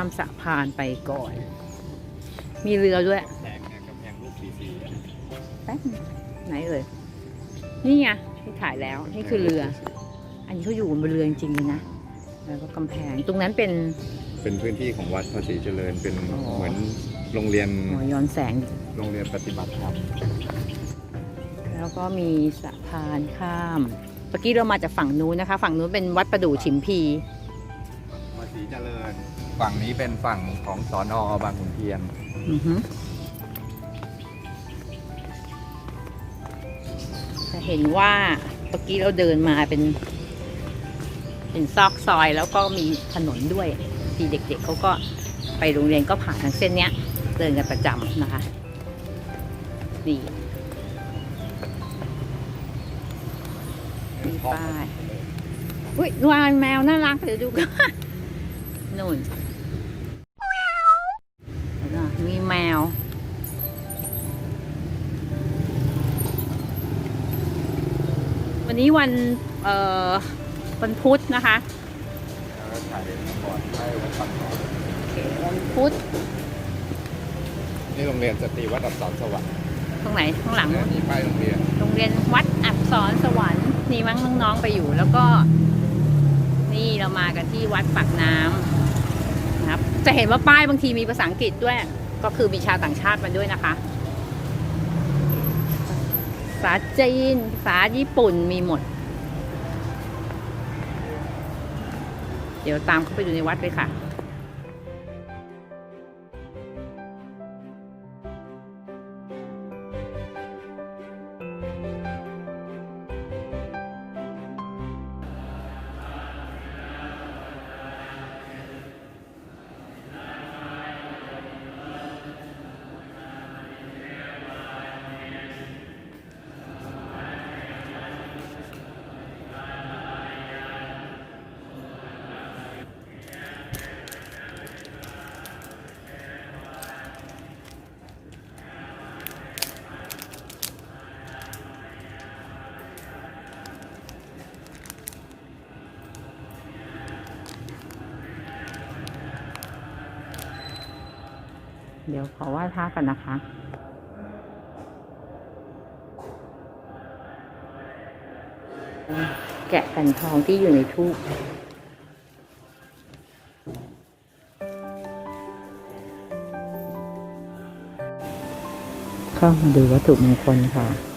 ามสะพานไปก่อน มีเรือด้วยแพงเนี่ยกำแพงลูกสีสีแป๊บนึงไหนเอ่ยนี่ไงที่ถ่ายแล้วนี่คือเรือ อันนี้เขาอยู่บนเรือจริงๆเลยนะแล้วก็กำแพงตรงนั้นเป็นเป็นพื้นที่ของวัดภาษีเจริญเป็นอ๋อเหมือนโรงเรียนหัวย้อนแสง โรงเรียนปฏิบัติธรรมแล้วก็มีสะพานข้ามเมื่อกี้เรามาจากฝั่งนู้นนะคะ ฝั่งนู้นเป็นวัดประดู่ฉิมพีภาษีเจริญ ฝั่งนี้เป็นฝั่งของสอนอบางขุนเทียน อือฮึจะเห็นว่าเมื่อกี้เราเดินมาเป็น เป็นซอกซอยแล้วก็มีถนนด้วยที่เด็กๆเขาก็ไปโรงเรียนก็ผ่านทางเส้นเนี้ย เดินกันประจำนะคะนี่มีป้ายอุ้ยนวานแมวน่ารักเดี๋ยวดูกันนู่น วันนี้วันเอ่อวันพุธนะคะแล้วก็ถ่ายก่อนให้วัดฝั่งก่อนโอเควันพุธนี่โรงเรียนสตรีวัดอับสรสวรรค์ตรงไหนข้างหลัง นี่ป้ายโรงเรียน โรงเรียนวัดอักษรสวรรค์นี่มั้งน้องๆไปอยู่ แล้วก็ นี่เรามากันที่วัดปากน้ำนะครับ จะเห็นว่าป้ายบางทีมีภาษาอังกฤษด้วย ก็คือมีชาวต่างชาติมาด้วยนะคะภา ษาจีน ภาษาญี่ปุ่นมีหมด เดี๋ยวตามเข้าไปดูในวัดเลยค่ะ เดี๋ยวขอว่าท่ากันนะคะแกะแผ่นทองที่อยู่ในทูบเข้ามาดูวัตถุมงคลค่ะ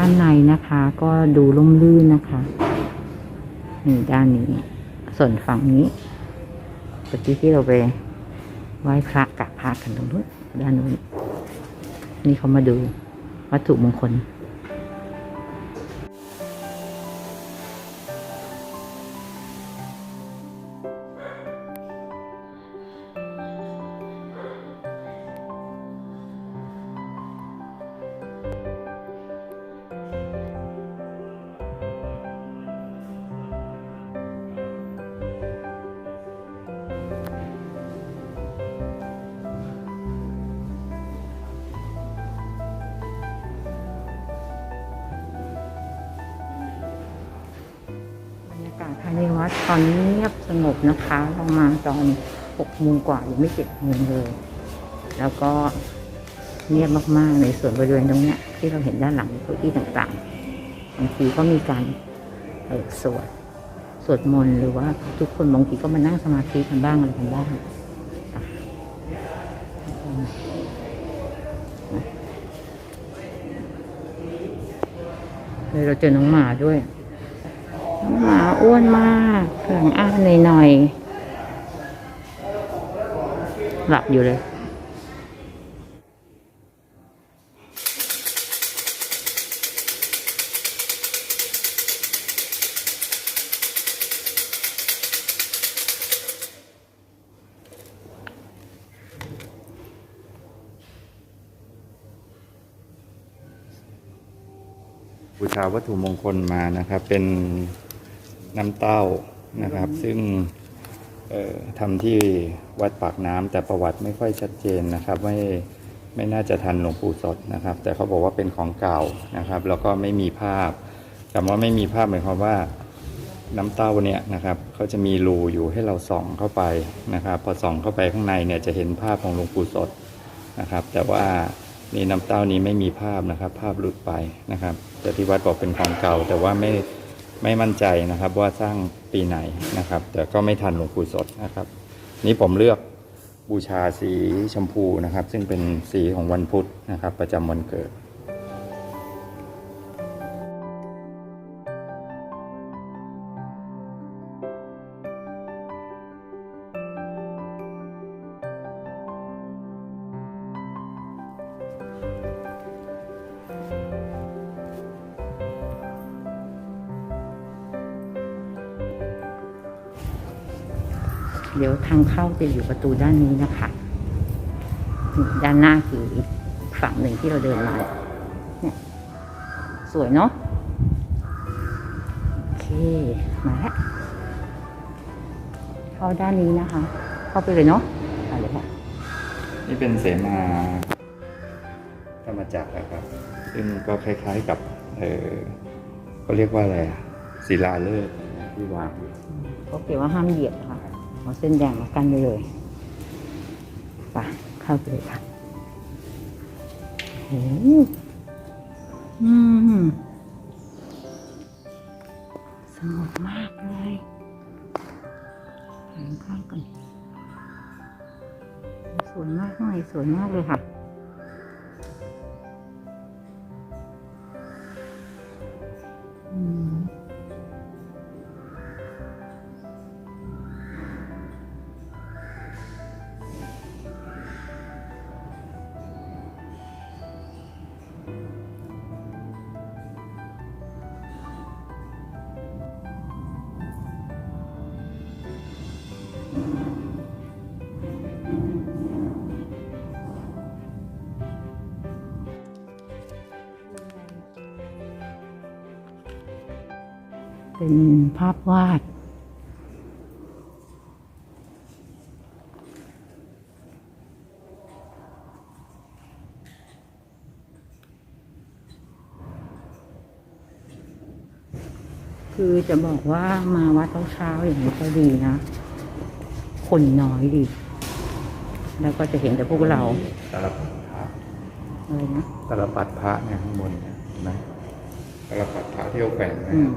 ด้านในนะคะ ก็ดูล่มลื่นนะคะนี่ด้านนี้ ส่วนฝั่งนี้เมื่อกี้ที่เราไปไหว้พระกับพระกันตรงนู้นด้านนู้นนี่เขามาดูวัตถุมงคลายในวัดตอนนี้เงียบสงบนะคะเรามาตอนหกโมงกว่ายังไม่เจ็ดโมงเลย แล้วก็เงียบมากๆในส่วนบริเวณตรงเนี้ยที่เราเห็นด้านหลังเก้าอี้ต่างๆบางทีก็มีการเออสวดสวดมนต์หรือว่าทุกคนบางทีก็มานั่งสมาธิกันบ้างอะไรกันบ้างเลยเราเจอน้องหมาด้วย หมาอ้วนมากหลังอ้าหน่อยๆ หลับอยู่เลยบูชาวัตถุมงคลมานะครับ เป็น น้ำเต้านะครับ ซึ่งทำที่วัดปากน้ำแต่ประวัติไม่ค่อยชัดเจนนะครับ ไม่ไม่น่าจะทันหลวงปู่สดนะครับ แต่เขาบอกว่าเป็นของเก่านะครับ แล้วก็ไม่มีภาพคำว่าไม่มีภาพหมายความว่าน้ำเต้าเนี่ยนะครับเขาจะมีรูอยู่ให้เราส่องเข้าไปนะครับ พอส่องเข้าไปข้างในเนี่ยจะเห็นภาพของหลวงปู่สดนะครับ แต่ว่านี่น้ำเต้านี้ไม่มีภาพนะครับ ภาพหลุดไปนะครับแต่ที่วัดบอกเป็นของเก่า แต่ว่าไม่ ไม่มั่นใจนะครับว่าสร้างปีไหนนะครับ แต่ก็ไม่ทันหลวงปู่สดนะครับ นี่ผมเลือกบูชาสีชมพูนะครับ ซึ่งเป็นสีของวันพุธนะครับ ประจำวันเกิด เดี๋ยวทางเข้าจะอยู่ประตูด้านนี้นะคะนี่ด้านหน้าคืออีกฝั่งหนึ่งที่เราเดินมาเนี่ยสวยเนาะโอเคมาแล้วเข้าด้านนี้นะคะ เข้าไปเลยเนาะไปเลยค่ะนี่เป็นเสมาธรรมจักรนะครับ ซึ่งก็คล้ายๆกับเออเขาเรียกว่าอะไรอะศิลาฤกษ์ที่วางอยู่เขาเขียนว่าห้ามเหยียบค่ะ เอาเส้นแดงมากันไปเลยไปเข้าไปเลยค่ะโอ้อืมสงบมากเลยหันข้างกันสวยมากข้างในสวยมากเลยค่ะ เป็นภาพวาด คือจะบอกว่ามาวัดเช้าๆอย่างนี้ก็ดีนะ คนน้อยดี แล้วก็จะเห็นแต่พวกเราตาลปัดพระอะไรนะตาลปัดพระเนี่ยข้างบนเนี่ยเห็นไหมตาลปัดพระที่เขาแขวนไว้อืม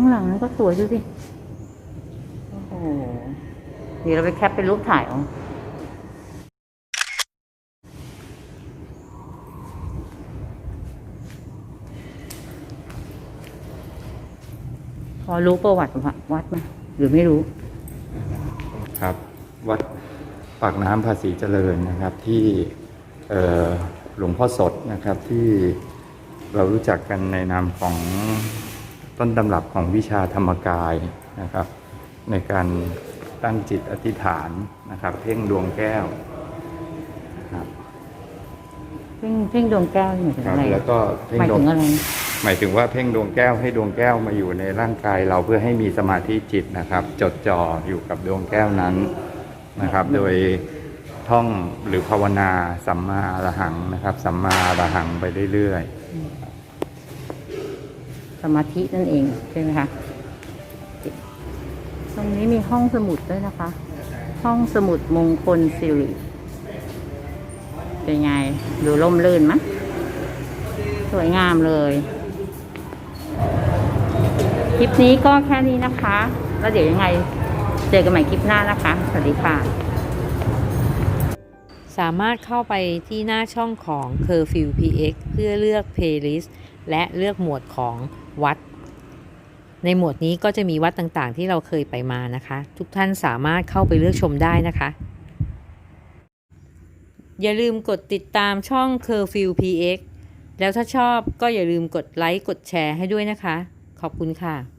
ข้างหลังนั้นก็สวยดูสิ โอ้โห เดี๋ยวเราไปแคปเป็นรูปถ่ายเอาพอรู้ประวัติวัดไหมหรือไม่รู้ ครับ วัดปากน้ำภาษีเจริญนะครับที่หลวงพ่อสดนะครับที่เรารู้จักกันในนามของ ต้นตำรับของวิชาธรรมกายนะครับ ในการตั้งจิตอธิษฐานนะครับ เพ่งดวงแก้วนะครับเพ่งเพ่งดวงแก้วนี่หมายถึงครับอะไรแล้วก็เพ่งหมายดวถึงงอะไรหมายถึงว่าเพ่งดวงแก้วให้ดวงแก้วมาอยู่ในร่างกายเราเพื่อให้มีสมาธิจิตนะครับ จดจ่ออยู่กับดวงแก้วนั้นนะครับ โดยท่องหรือภาวนาสัมมาอรหังนะครับ สัมมาอรหังไปเรื่อย สมาธินั่นเองใช่ไหมคะตรงนี้มีห้องสมุดด้วยนะคะ ห้องสมุดมงคลสิริเป็นไงดูร่มรื่นมะสวยงามเลยคลิปนี้ก็แค่นี้นะคะ แล้วเดี๋ยวยังไง เจอกันใหม่คลิปหน้านะคะ สวัสดีค่ะ สามารถเข้าไปที่หน้าช่องของ Curfew PX เพื่อเลือก Playlist และเลือกหมวดของวัด ในหมวดนี้ก็จะมีวัดต่างๆ ที่เราเคยไปมานะคะ ทุกท่านสามารถเข้าไปเลือกชมได้นะคะ อย่าลืมกดติดตามช่อง Curfew PX แล้วถ้าชอบก็อย่าลืมกดไลค์กดแชร์ให้ด้วยนะคะ ขอบคุณค่ะ